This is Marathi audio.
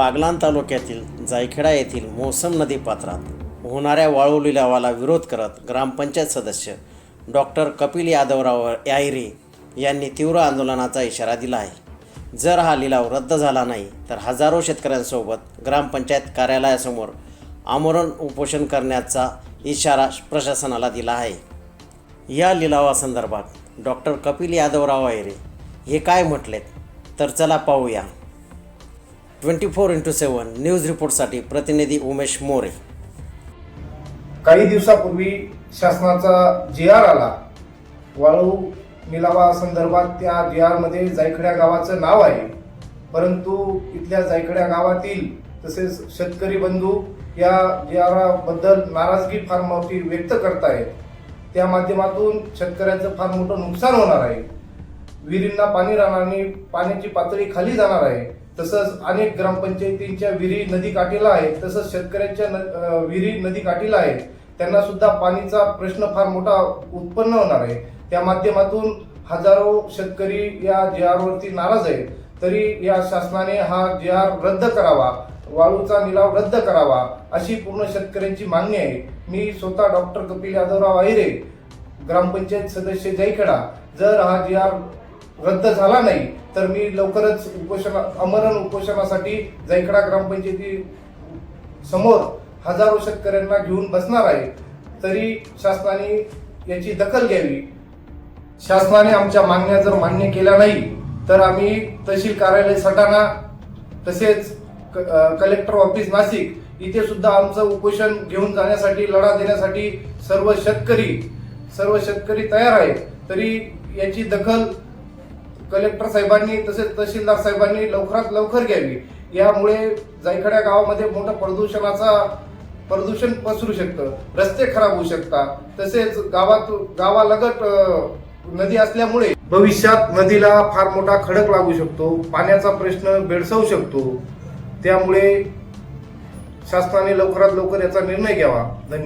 बागलान तालुक्यातील जायखेडा येथील मोसम नदी पात्रात होणाऱ्या वाळू लिलावाला विरोध करत ग्रामपंचायत सदस्य डॉक्टर कपिल यादवराव यायरे यांनी तीव्र आंदोलनाचा इशारा दिला आहे. जर हा लिलाव रद्द झाला नाही तर हजारो शेतकऱ्यांसोबत ग्रामपंचायत कार्यालयासमोर आमरण उपोषण करण्याचा इशारा प्रशासनाला दिला आहे. या लिलावासंदर्भात डॉक्टर कपिल यादवराव आयरे हे काय म्हटलेत? तर चला पाहूया. Twenty four into seven news रिपोर्टसाठी प्रतिनिधी उमेश मोरे. काही दिवसापूर्वी शासनाचा जी आर आला. वाळू निलावा संदर्भात त्या जी आरमध्ये जायखड्या गावाचं नाव आहे. परंतु इथल्या जायखड्या गावातील तसेच शेतकरी बंधू या जी आराबद्दल नाराजगी फार मोठी व्यक्त करतायत. त्या माध्यमातून शेतकऱ्यांचं फार मोठं नुकसान होणार आहे. विहिरींना पाणी राहणार नाही पाण्याची पातळी खाली जाणार आहे. तसंच अनेक ग्रामपंचायतींच्या विहिरी नदी काठीला आहेत तसंच शेतकऱ्यांच्या न- विहिरी नदी काठीला आहेत. त्यांना सुद्धा पाणीचा प्रश्न फार मोठा उत्पन्न होणार आहे. त्या माध्यमातून हजारो शेतकरी या जे आरवरती नाराज आहेत. तरी या शासनाने हा जे आर रद्द करावा वाळूचा निलाव रद्द करावा अशी पूर्ण शेतकऱ्यांची मागणी आहे. मी स्वतः डॉक्टर कपिल यादवराव अहिरे ग्रामपंचायत सदस्य जयखेडा. जर हा जी आर रद्द झाला नाही तर मी लवकरच उपोषण अमरण उपोषणासाठी जैकडा ग्रामपंचायती समोर हजारो शेतकऱ्यांना घेऊन बसणार आहे. तरी शासनाने याची दखल घ्यावी. शासनाने आमच्या मागण्या जर मान्य केल्या नाही तर आम्ही तहसील कार्यालय सटाणा तसेच क- कलेक्टर ऑफिस नाशिक इथे सुद्धा आमचं उपोषण घेऊन जाण्यासाठी लढा देण्यासाठी सर्व शेतकरी सर्व शेतकरी तयार आहेत. तरी याची दखल कलेक्टर साहेबांनी तसेच तहसीलदार साहेबांनी लवकरात लवकर घ्यावी. यामुळे जायखड्या गावामध्ये मोठा प्रदूषणाचा प्रदूषण पसरू शकतं रस्ते खराब होऊ शकतात. तसेच गावात गावालगत नदी असल्यामुळे भविष्यात नदीला फार मोठा खडक लागू शकतो पाण्याचा प्रश्न भेडसावू शकतो. त्यामुळे शासनाने लवकरात लवकर याचा निर्णय घ्यावा. धन्यवाद.